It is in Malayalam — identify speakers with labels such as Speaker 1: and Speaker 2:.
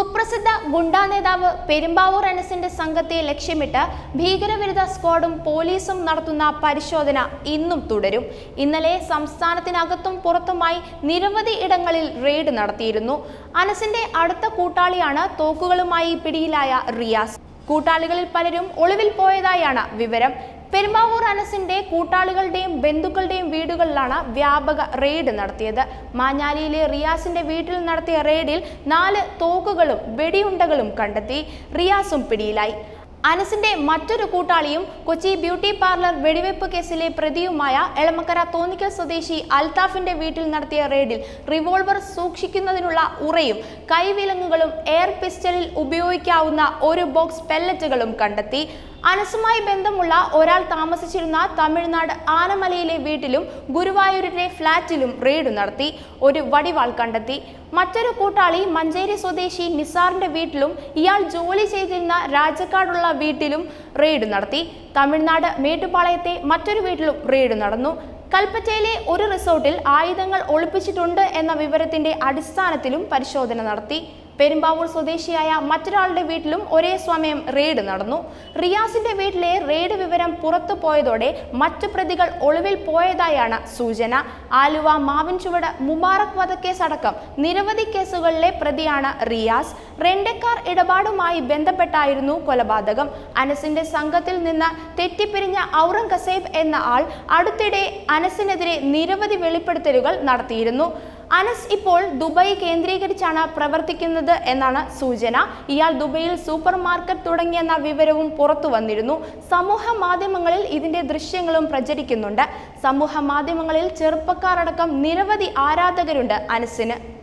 Speaker 1: കുപ്രസിദ്ധ ഗുണ്ടാ നേതാവ് പെരുമ്പാവൂർ അനസിന്റെ സംഘത്തെ ലക്ഷ്യമിട്ട് ഭീകരവിരുദ്ധ സ്ക്വാഡും പോലീസും നടത്തുന്ന പരിശോധന ഇന്നും തുടരും. ഇന്നലെ സംസ്ഥാനത്തിനകത്തും പുറത്തുമായി നിരവധി ഇടങ്ങളിൽ റെയ്ഡ് നടത്തിയിരുന്നു. അനസിന്റെ അടുത്ത കൂട്ടാളിയാണ് തോക്കുകളുമായി പിടിയിലായ റിയാസ്. കൂട്ടാളികളിൽ പലരും ഒളിവിൽ പോയതായാണ് വിവരം. പെരുമ്പാവൂർ അനസിന്റെ കൂട്ടാളികളുടെയും ബന്ധുക്കളുടെയും വീടുകളിലാണ് വ്യാപക റെയ്ഡ് നടത്തിയത്. മാഞ്ഞാലിയിലെ റിയാസിന്റെ വീട്ടിൽ നടത്തിയ റെയ്ഡിൽ നാല് തോക്കുകളും വെടിയുണ്ടകളും കണ്ടെത്തി. റിയാസും പിടിയിലായി. അനസിന്റെ മറ്റൊരു കൂട്ടാളിയും കൊച്ചി ബ്യൂട്ടി പാർലർ വെടിവെപ്പ് കേസിലെ പ്രതിയുമായ എളമക്കര തോന്നിക്കൽ സ്വദേശി അൽതാഫിന്റെ വീട്ടിൽ നടത്തിയ റെയ്ഡിൽ റിവോൾവർ സൂക്ഷിക്കുന്നതിനുള്ള ഉറയും കൈവിലങ്ങുകളും എയർ പിസ്റ്റലിൽ ഉപയോഗിക്കാവുന്ന ഒരു ബോക്സ് പെല്ലറ്റുകളും കണ്ടെത്തി. അനസുമായി ബന്ധമുള്ള ഒരാൾ താമസിച്ചിരുന്ന തമിഴ്നാട് ആനമലയിലെ വീട്ടിലും ഗുരുവായൂരിലെ ഫ്ളാറ്റിലും റെയ്ഡ് നടത്തി ഒരു വടിവാൾ കണ്ടെത്തി. മറ്റൊരു കൂട്ടാളി മഞ്ചേരി സ്വദേശി നിസാറിന്റെ വീട്ടിലും ഇയാൾ ജോലി ചെയ്തിരുന്ന രാജക്കാടുള്ള വീട്ടിലും റെയ്ഡ് നടത്തി. തമിഴ്നാട് മേട്ടുപാളയത്തെ മറ്റൊരു വീട്ടിലും റെയ്ഡ് നടന്നു. കൽപ്പറ്റയിലെ ഒരു റിസോർട്ടിൽ ആയുധങ്ങൾ ഒളിപ്പിച്ചിട്ടുണ്ട് എന്ന വിവരത്തിന്റെ അടിസ്ഥാനത്തിലും പരിശോധന നടത്തി. പെരുമ്പാവൂർ സ്വദേശിയായ മറ്റൊരാളുടെ വീട്ടിലും ഒരേ സമയം റെയ്ഡ് നടന്നു. റിയാസിന്റെ വീട്ടിലെ റെയ്ഡ് വിവരം പുറത്തു പോയതോടെ മറ്റു പ്രതികൾ ഒളിവിൽ പോയതായാണ് സൂചന. ആലുവ മാവിൻ ചുവട് മുബാറക് വധക്കേസ് അടക്കം നിരവധി കേസുകളിലെ പ്രതിയാണ് റിയാസ്. റെന്റക്കാർ ഇടപാടുമായി ബന്ധപ്പെട്ടായിരുന്നു കൊലപാതകം. അനസിന്റെ സംഘത്തിൽ നിന്ന് തെറ്റിപ്പിരിഞ്ഞ ഔറംഗസേബ് എന്ന ആൾ അടുത്തിടെ അനസിനെതിരെ നിരവധി വെളിപ്പെടുത്തലുകൾ നടത്തിയിരുന്നു. അനസ് ഇപ്പോൾ ദുബായ് കേന്ദ്രീകരിച്ചാണ് പ്രവർത്തിക്കുന്നത് എന്നാണ് സൂചന. ഇയാൾ ദുബൈയിൽ സൂപ്പർ മാർക്കറ്റ് തുടങ്ങിയെന്ന വിവരവും പുറത്തു വന്നിരുന്നു. സമൂഹ മാധ്യമങ്ങളിൽ ഇതിന്റെ ദൃശ്യങ്ങളും പ്രചരിക്കുന്നുണ്ട്. സമൂഹ മാധ്യമങ്ങളിൽ ചെറുപ്പക്കാരടക്കം നിരവധി ആരാധകരുണ്ട് അനസിന്.